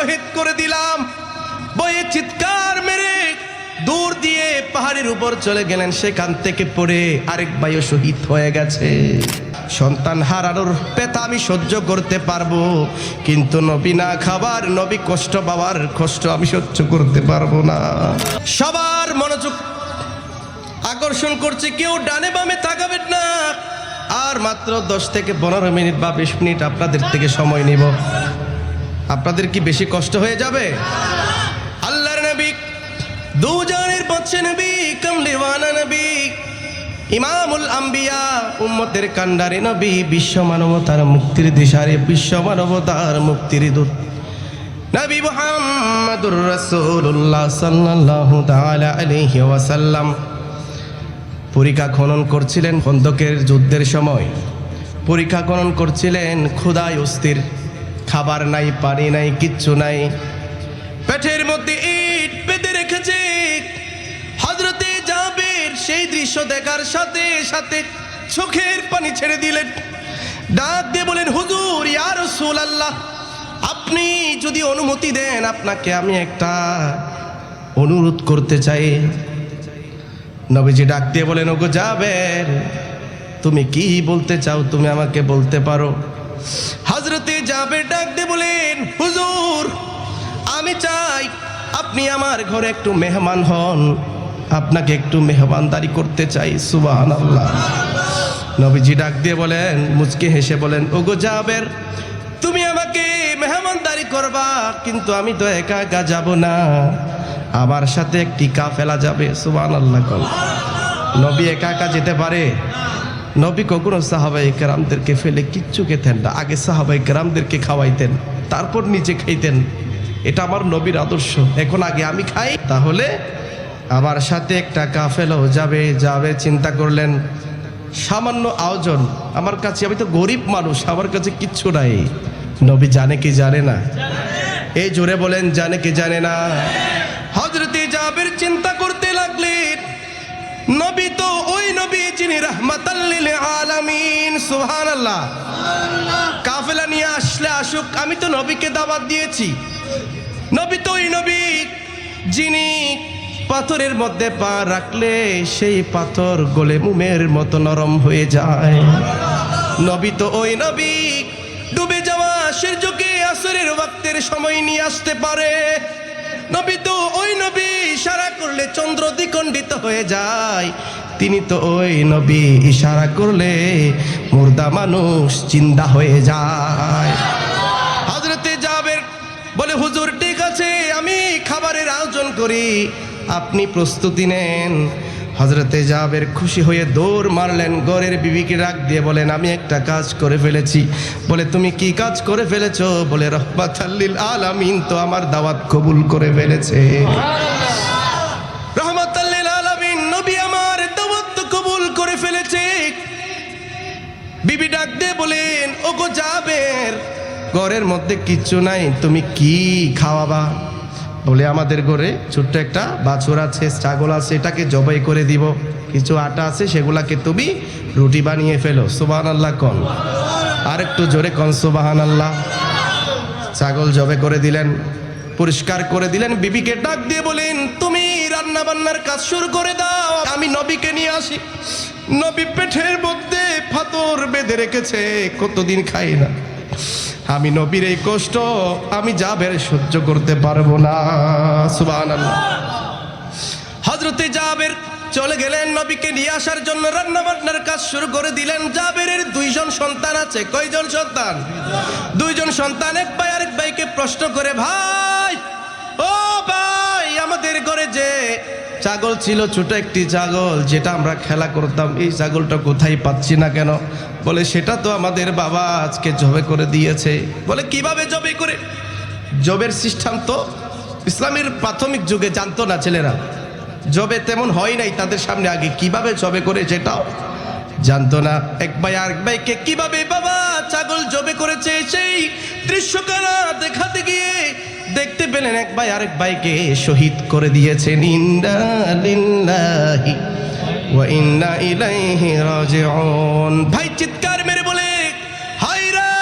শহীদ করে দিলাম। বয়ে চিৎকার মেরে দূর দিয়ে পাহাড়ের উপর চলে গেলেন, সেখান থেকে পড়ে আরেক ভাইও শহীদ হয়ে গেছে। সন্তান হারানোর পেতা আমি সহ্য করতে পারব, কিন্তু নবী না খাবার, নবী কষ্ট পাওয়ার কষ্ট আমি সহ্য করতে পারব না। সবার মনোযোগ আকর্ষণ করছে, কেউ ডানে বামে তাকাবেন না। আর মাত্র দশ থেকে পনেরো মিনিট বা বিশ মিনিট আপনাদের থেকে সময় নিব। আপনাদের কি বেশি কষ্ট হয়ে যাবে? আল্লাহর নবী, দুজনের পচ্ছে নবী, কমলিওয়ানা নবী, ইমামুল আম্বিয়া, উম্মতের কান্ডারে নবী, বিশ্ব মানবতার মুক্তির দিশারে, বিশ্ব মানবতার মুক্তির দূত। নবী মুহাম্মদুর রাসূলুল্লাহ সাল্লাল্লাহু তাআলা আলাইহি ওয়াসাল্লাম পরীক্ষা খনন করছিলেন খন্দকের যুদ্ধের সময়। পরীক্ষা খনন করছিলেন ক্ষুদায় অস্থির। খাবার নাই, পানি নাই, কিচ্ছু নাই। পেটের মধ্যে ইট পেতে রেখেছে। হজরতে জাবের সেই দৃশ্য দেখার সাথে সাথে চোখের পানি ছেড়ে দিলেন। ডাক দিয়ে বলেন, হুজুর, ইয়া রাসূলুল্লাহ, আপনি যদি অনুমতি দেন, আপনাকে আমি একটা অনুরোধ করতে চাই। নবীজি ডাক দিয়ে বলেন, ওগো যাবেন তুমি কি বলতে চাও? তুমি আমাকে বলতে পারো। হাজরতে যাবে ডাক দিয়ে বলেন, হুজুর, আমি চাই আপনি আমার ঘরে একটু মেহমান হন। আপনাকে একটু মেহমানদারি করতে চাই সুবাহান আল্লাহ নবীজি ডাক দিয়ে বলেন, মুচকে হেসে বলেন, ওগো যাবের তুমি আমাকে মেহমানদারি করবা, কিন্তু আমি তো একা একা যাব না। আমার সাথে একটি কাফেলা যাবে সুবান আল্লাহ নবী একা একা যেতে পারে নবী কখনো সাহাবাই গ্রামদেরকে ফেলে কিচ্ছু খেতেন না। আগে সাহাবাই গ্রামদেরকে খাওয়াইতেন, তারপর নিজে খাইতেন। এটা আমার নবীর আদর্শ। এখন আগে আমি খাই, তাহলে আমার সাথে একটা কাফেলাও যাবে যাবে, চিন্তা করলেন। সামান্য আয়োজন। আমার কাছে, আমি তো গরিব মানুষ, আমার কাছে কিচ্ছু নাই। নবী জানে কি জানে না? এই জোরে বলেন, জানে কি জানে না? হজরতে জাবের চিন্তা করতে লাগলেন। নবী তো ওই নবী রহমাতাল্লিল আলামিন সুবহানাল্লাহ। কাফেলা নিয়ে আসলে আসুক আমি তো নবীকে দাওয়াত দিয়েছি। নবী তো নবী যিনি পাথরের মধ্যে পা রাখলে সেই পাথর গলে মুমের মতো নরম হয়ে যায়। নবী তো ওই নবী ডুবে যাওয়া সূর্যকে আসরের ওয়াক্তের সময় নিয়ে আসতে পারে। নবী তো ওই নবী, ইশারা করলে চন্দ্র দ্বিখণ্ডিত হয়ে যায়। তিনি তো ওই নবী, ইশারা করলে মুর্দা মানুষ চিন্তা হয়ে যায়। হাজরতে যাবের বলে, হুজুর, ঠিক আছে, আমি খাবারের আয়োজন করি। আপনি প্রস্তুতি নেন। হজরতে জাবের খুশি হয়ে দৌড় মারলেন গড়ের বিবিকে রাখ দিয়ে বলেন, আমি একটা কাজ করে ফেলেছি। বলে, তুমি কি কাজ করে ফেলেছো? বলে রহমাত আলামিন তো আমার দাওয়াত কবুল করে ফেলেছে। রহমত আলামিন, নবী আমার দাওয়াত তো কবুল করে ফেলেছে। বিবি ডাক দিয়ে বলেন ও গো যাবের ঘরের মধ্যে কিচ্ছু নাই, তুমি কি খাওয়াবা? বলে আমাদের ঘরে ছোট্ট একটা বাছুর আছে, ছাগল আছে, এটাকে জবাই করে দিব। কিছু আটা আছে, সেগুলাকে তুমি রুটি বানিয়ে ফেলো। সুবাহান আল্লাহ কন। আর একটু জোরে কন সুবাহান আল্লাহ ছাগল জবে করে দিলেন, পরিষ্কার করে দিলেন, বিবিকে ডাক দিয়ে বলেন, তুমি রান্না বান্নার কাজ শুরু করে দাও, আমি নবীকে নিয়ে আসি। নবী পেটের মধ্যে ফাতর বেঁধে রেখেছে, কতদিন খাই না? আমি নবীর এই কষ্ট আমি যাবের সহ্য করতে পারব না। সুবহানাল্লাহ। হজরতে জাবের চলে গেলেন নবীকে নিয়ে আসার জন্য রান্না বান্নার কাজ শুরু করে দিলেন। জাবেরের দুইজন সন্তান আছে। কয়জন সন্তান? দুইজন সন্তান, এক ভাই আরেক ভাইকে প্রশ্ন করে, ভাই, ও ভাই, আমাদের ঘরে যে ছাগল ছিল ছোট একটি ছাগল, যেটা আমরা খেলা করতাম। এই ছাগলটা কোথায় পাচ্ছি না কেন? বলে, সেটা তো আমাদের বাবা আজকে জবে করে দিয়েছে। বলে, কীভাবে জবে করে? জবের সিস্টেম তো ইসলামের প্রাথমিক যুগে জানতো না ছেলেরা। জবে তেমন হয় নাই তাদের সামনে আগে। কীভাবে জবে করে সেটাও জানতো না। এক ভাই আরেক ভাইকে, কীভাবে বাবা ছাগল জবে করেছে সেই দৃশ্যকারা দেখাতে গিয়ে দেখতে পেলেন এক ভাই, আরেক ভাইকে শহীদ করে দিয়েছেন ইন্না লিল্লাহি ওয়া ইন্না ইলাইহি রাজিউন। ভাই চিৎকার মেরে বলে, হায় রে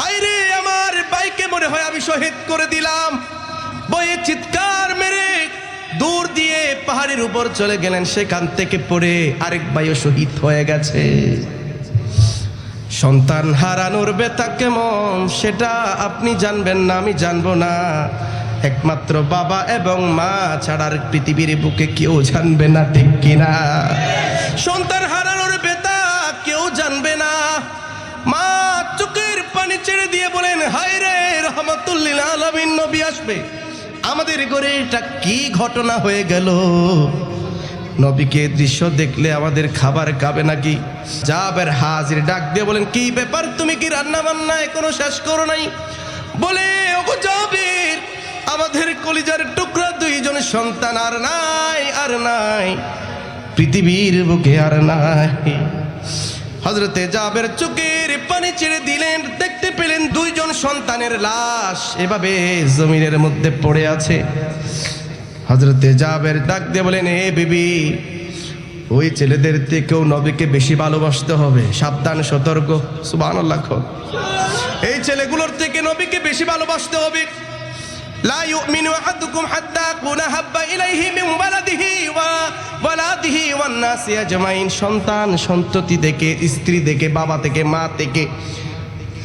হায় রে, আমার ভাইকে মনে হয় আমি আমি শহীদ করে দিলাম। বয়ে চিৎকার মেরে দূর দিয়ে পাহাড়ের উপর চলে গেলেন। সেখান থেকে পড়ে আরেক ভাইও শহীদ হয়ে গেছে। সন্তান হারানোর বেতা কেমন সেটা আপনি জানবেন না, আমি জানব না। একমাত্র বাবা এবং মা ছাড়ার পৃথিবীর বুকে কেউ জানবে না, ঠিক কিনা? সন্তান হারানোর বেতা কেউ জানবে না। মা চোখের পানি ছেড়ে দিয়ে বলেন, হায় রে রহমতুল্লিল নবী আসবে। আমাদের ঘরে এটা কি ঘটনা হয়ে গেল? নবীকে দৃশ্য দেখলে আমাদের খাবার খাবে নাকি? জাবের হাজির ডাক দিয়ে বলেন, কি ব্যাপার? তুমি কি রান্না বান্না এখনও শেষ করো নাই? বলে, ওগো জাবির, আমাদের কলিজার টুকরা দুইজন সন্তান আর নাই আর নাই। পৃথিবীর বুকে আর নাই। হজরতে জাবের চোখের পানি ছেড়ে দিলেন, দেখতে পেলেন দুইজন সন্তানের লাশ এভাবে জমিনের মধ্যে পড়ে আছে। হজরতে জাবের ডাক দিয়ে বলেন এ বিবি ওই ছেলেদের থেকেও নবীকে বেশি ভালোবাসতে হবে সাবধান সতর্ক সুবাহ এই ছেলেগুলোর থেকে নবীকে বেশি ভালোবাসতে হবে لا يؤمن أحدكم حتى أكون أحب إليه من ولده وولده والناس أجمعين সন্তান সন্ততি থেকে স্ত্রী থেকে বাবা থেকে মা থেকে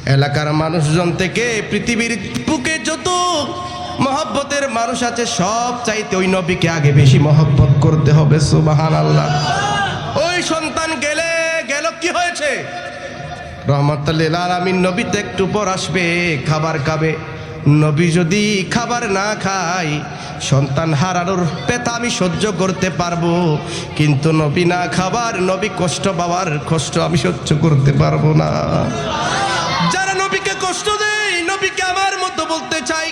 এলাকার মানুষজন থেকে পৃথিবীর বুকে যত মহব্বতের মানুষ আছে, সব চাইতে ওই নবীকে আগে বেশি মহব্বত করতে হবে সুবাহান আল্লাহ ওই সন্তান গেলে, গেল কি হয়েছে? রহমতুল্লিল আলমিন নবীতে একটু পর আসবে, খাবার খাবে। নবী যদি খাবার না খায়, সন্তান হারানোর পেতা আমি সহ্য করতে পারব। কিন্তু নবী না খাবার, নবী কষ্ট পাওয়ার কষ্ট আমি সহ্য করতে পারব না। যারা নবীকে কষ্ট দেয়, নবীকে আমার মতো বলতে চাই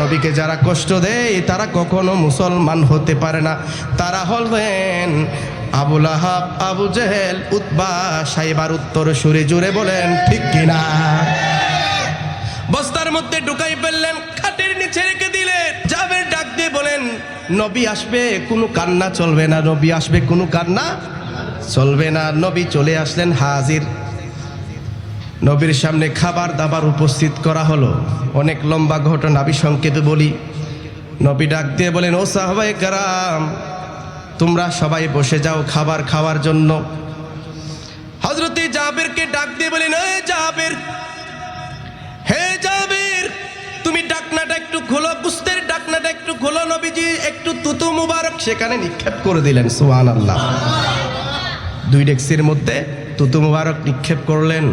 নবীকে যারা কষ্ট দেয়, তারা কখনো মুসলমান হতে পারে না। তারা হলেন আবুল আহাব আবু জেহেল উৎবা সাইবার উত্তর সুরে জুড়ে বলেন, ঠিক কিনা বস্তার মধ্যে ঢুকাই ফেললেন, খাটের নিচে রেখে দিলেন যাবে ডাক দিয়ে বলেন, নবী আসবে, কোনো কান্না চলবে না, নবী আসবে, কোনো কান্না চলবে না। নবী চলে আসলেন হাজির। নবীর সামনে খাবার দাবার উপস্থিত করা হলো। অনেক লম্বা ঘটনা আমি সংক্ষেপে বলি। নবী ডাক দিয়ে বলেন, ও সাহবাই কারাম, তোমরা সবাই বসে যাও খাবার খাওয়ার জন্য। হজরতে জাবেরকে ডাক দিয়ে বলেন, এ জাবের, হে জাবির, তুমি ডাকনাটা একটু খোলো বুস্তের ডাকনাটা একটু খোলো, নবীজি একটু তুতু মুবারক। সেখানে নিক্ষেপ করে দিলেন সুহান আল্লাহ দুই ডেক্সির মধ্যে তুতু মুবারক নিক্ষেপ করলেন।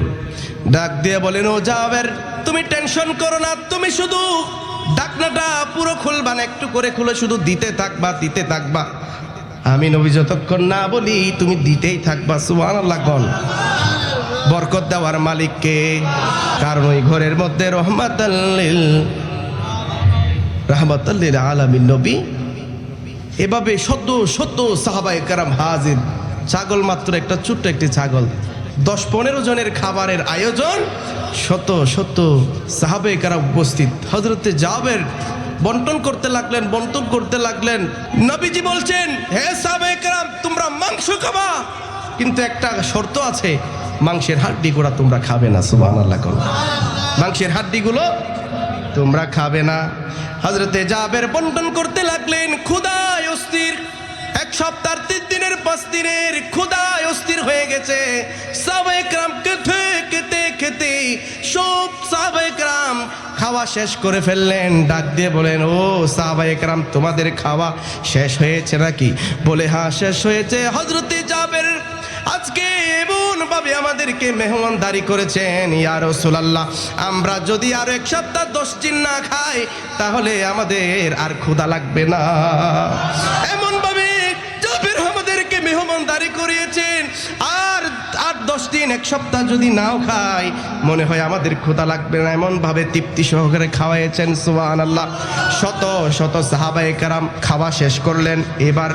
ডাক দিয়ে বলেন, ও জাবের, তুমি টেনশন করো না, তুমি শুধু ডাকনাটা পুরো খুলবা না, একটু করে খুলে শুধু দিতে থাকবা দিতে থাকবা। আমি নবী যতক্ষণ না বলি, তুমি দিতেই থাকবা সুহান আল্লাহ কন বরকত দেওয়ার মালিককে, কারণ ওই ঘরের মধ্যে রহমাতাল্লিল রহমাতাল্লিল আলামিন নবী। এভাবে শত শত সাহাবাই কারাম হাজির। ছাগল মাত্র একটা, ছোট্ট একটি ছাগল। দশ পনেরো জনের খাবারের আয়োজন। শত শত সাহাবে কারা উপস্থিত। হজরতে জাবের বন্টন করতে লাগলেন, বন্টন করতে লাগলেন। নবীজি বলছেন, হে সাহাবে কারাম, তোমরা মাংস খাবা। কিন্তু একটা শর্ত আছে, মাংসের হাড্ডি হাড্ডিগুলো তোমরা খাবে না সুবাহ আল্লাহ মাংসের হাড্ডিগুলো তোমরা খাবে না। হজরতে জাবের বন্টন করতে লাগলেন ক্ষুদায় অস্থির সপ্তাহ তিন দিনের, পাঁচ দিনের ক্ষুদায় অস্থির হয়ে গেছে। সাবেকরাম খেতে খেতে সব সাবেকরাম খাওয়া শেষ করে ফেললেন। ডাক দিয়ে বলেন, ও সাহাবাইকরাম তোমাদের খাওয়া শেষ হয়েছে নাকি? বলে হ্যাঁ শেষ হয়েছে। হজরতে জাবের আজকে এমন ভাবে আমাদেরকে মেহমানদারি করেছেন। ইয়া রাসূলুল্লাহ, আমরা যদি আর এক সপ্তাহ দশ দিন না খাই, তাহলে আমাদের আর ক্ষুধা লাগবে না। করিয়েছেন। আর আট দশ দিন, এক সপ্তাহ যদি নাও খাই মনে হয় আমাদের ক্ষুধা লাগবে না। এমন ভাবে তৃপ্তি সহকারে খাওয়াইয়েছেন সুবান আল্লাহ শত শত সাহাবাই কারাম খাওয়া শেষ করলেন। এবার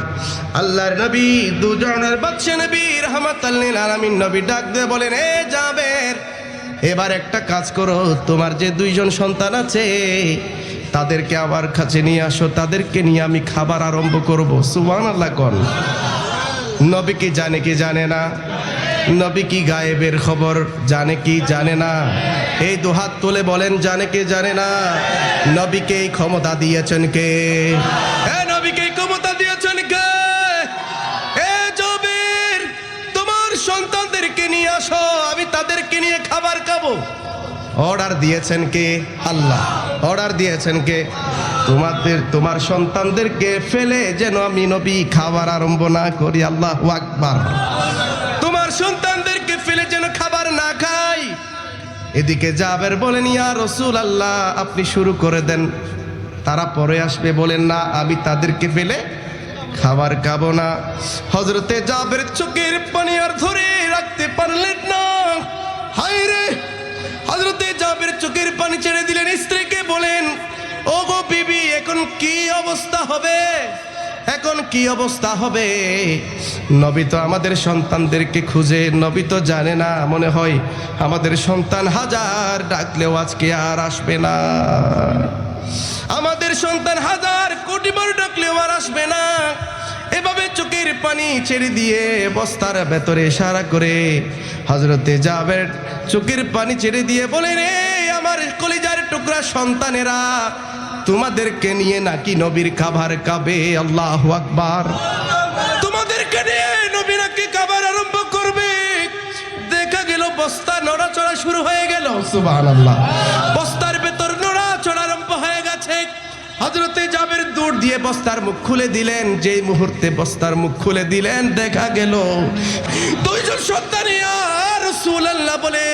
আল্লাহর নবী, দুজনের বাচ্চা নবী রহমত আলামিন নবী ডাক দিয়ে বলেন, এ যাবের এবার একটা কাজ করো। তোমার যে দুইজন সন্তান আছে, তাদেরকে আমার কাছে নিয়ে আসো। তাদেরকে নিয়ে আমি খাবার আরম্ভ করব। সুবান আল্লাহ কন। নবী কি জানে কি জানে না? নবী কি গায়েবের খবর জানে কি জানে না? এই দুহাত তুলে বলেন, জানে কে জানে না? নবীকে ক্ষমতা দিয়েছেন কে? ক্ষমতা দিয়েছেন কে? তোমার সন্তানদেরকে নিয়ে আসো, আমি তাদেরকে নিয়ে খাবার খাব। অর্ডার দিয়েছেন কে? আল্লাহ। অর্ডার দিয়েছেন কে? তোমাদের, তোমার সন্তানদেরকে ফেলে যেন আমি নবী খাবার আরম্ভ না করি। আল্লাহ আকবার। তোমার সন্তানদেরকে ফেলে যেন খাবার না খাই। এদিকে জাবের বলেন, ইয়া রসুল আল্লাহ আপনি শুরু করে দেন। তারা পরে আসবে, বলেন, না, আমি তাদেরকে ফেলে খাবার খাব না। হজরতে জাবের চোখের পানি আর ধরে পানি ছেড়ে দিলেন স্ত্রীকে বলেন ও গো বিবি, এখন কি অবস্থা হবে? এখন কি অবস্থা হবে? নবী তো আমাদের সন্তানদেরকে খুঁজে, নবী তো জানে না। মনে হয়, আমাদের সন্তান হাজার, ডাকলেও আজকে আর আসবে না। আমাদের সন্তান হাজার, কোটি বার ডাকলেও আর আসবে না। এভাবে চোখের পানি ছেড়ে দিয়ে বস্তার ভেতরে ইশারা করে হজরতে যাবের চোখের পানি ছেড়ে দিয়ে বলে, রে আমার কলিজার টুকরা সন্তানেরা, তোমাদেরকে নিয়ে নাকি নবীর খাবার খাবে? আল্লাহ আকবার। তোমাদেরকে নিয়ে নবী নাকি খাবার আরম্ভ করবে? দেখা গেল বস্তা নড়াচড়া শুরু হয়ে গেল। সুবহানাল্লাহ। বস্তার হজরতে জাবের দৌড় দিয়ে বস্তার মুখ খুলে দিলেন। যেই মুহূর্তে বস্তার মুখ খুলে দিলেন, দেখা গেল দুইজন সন্তান আর বলে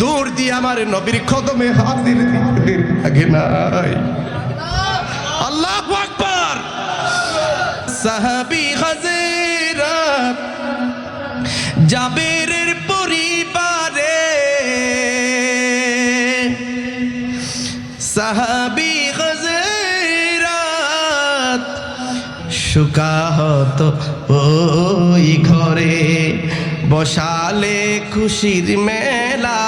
দৌড় দিয়ে আমার নবীর কদমে হাত দিলে আগে নাই। আল্লাহ আকবার। সাহাবি হাজিরাত জাবেরের ঘরে বসালে খুশির মেলা।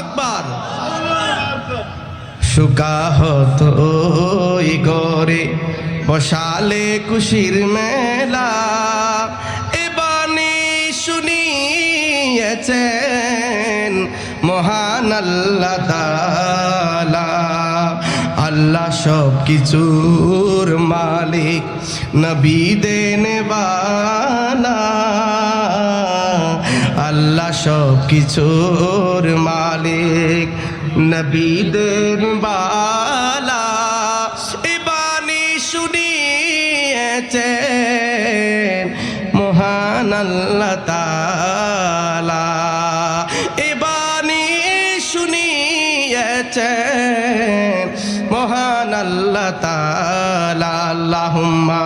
আকবার। সুকাহত ওই গরে বসালে খুশির মেলা। এবানি শুনিয়েছেন মহান আল্লাহ আল্লাহ সব কিছুর মালিক, নবী দেনবালা আল্লাহ সব কিছুর মালিক নবীদের বালা ইবানি শুনিয়েছেন মহান আল্লাহ আল্লাহুম্মা।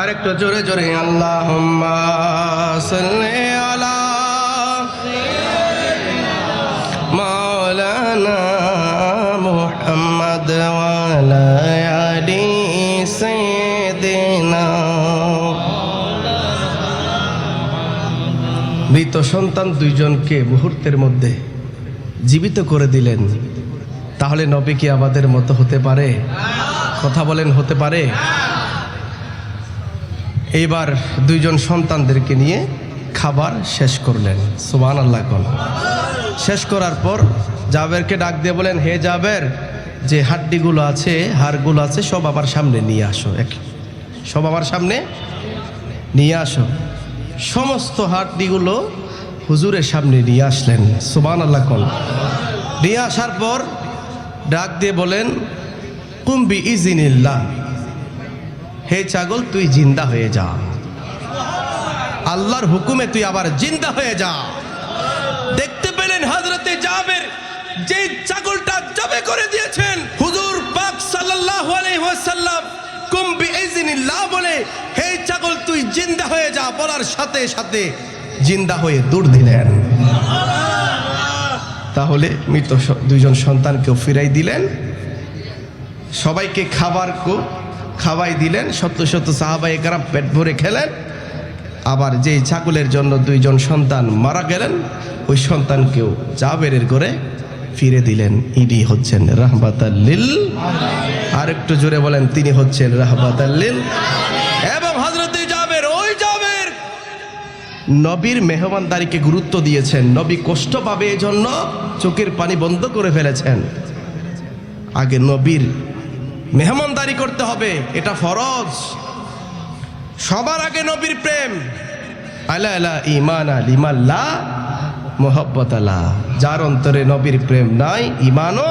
আরেকটু জোরে জোরে আল্লাহ আলা মৃত সন্তান দুইজনকে মুহূর্তের মধ্যে জীবিত করে দিলেন। তাহলে নবী কি আমাদের মতো হতে পারে? কথা বলেন, হতে পারে? এইবার দুইজন সন্তানদেরকে নিয়ে খাবার শেষ করলেন। সুবান আল্লাহ কল শেষ করার পর জাবেরকে ডাক দিয়ে বলেন, হে জাবের, যে হাড্ডিগুলো আছে, হাড়গুলো আছে, সব আমার সামনে নিয়ে আসো। এক, সব আমার সামনে নিয়ে আসো। সমস্ত হাড্ডিগুলো হুজুরের সামনে নিয়ে আসলেন সুবান আল্লাহ কল নিয়ে আসার পর ডাক দিয়ে বলেন কুম্বি ইজিনিল্লাহ হে ছাগল, তুই জিন্দা হয়ে যা। আল্লাহর হুকুমে তুই আবার জিন্দা হয়ে যা। দেখতে পেলেন হাজরতে জাবের যে ছাগলটা জবে করে দিয়েছেন। হুজুর পাক সাল্লাল্লাহু আলাইহি ওয়াসাল্লাম কুম্বি ইজনিল্লাহ বলে হে ছাগল তুই জিন্দা হয়ে যা বলার সাথে সাথে জিন্দা হয়ে দৌড় দিলেন। তাহলে মৃত দুইজন সন্তানকেও ফিরাই দিলেন। সবাইকে খাবার খাওয়াই দিলেন। সত্য সত্য সাহাবাই একরাম পেট ভরে খেলেন। আবার যেই ছাগলের জন্য দুইজন সন্তান মারা গেলেন, ওই সন্তানকেও জাবেরের করে ফিরে দিলেন। ইনি হচ্ছেন রাহমাতাল্লিল। আর একটু জোরে বলেন, তিনি হচ্ছেন রাহমাতাল্লিল। এবং হজরত জাবের ওই জাবের নবীর মেহমানদারিকে গুরুত্ব দিয়েছেন। নবী কষ্ট পাবে এই জন্য চোখের পানি বন্ধ করে ফেলেছেন। আগে নবীর মেহমানদারি করতে হবে, এটা ফরজ। সবার আগে নবীর প্রেম। আলা আলা ইমান আল ইমাল্লা মোহব্বত আলা যার অন্তরে নবীর প্রেম নাই ইমানও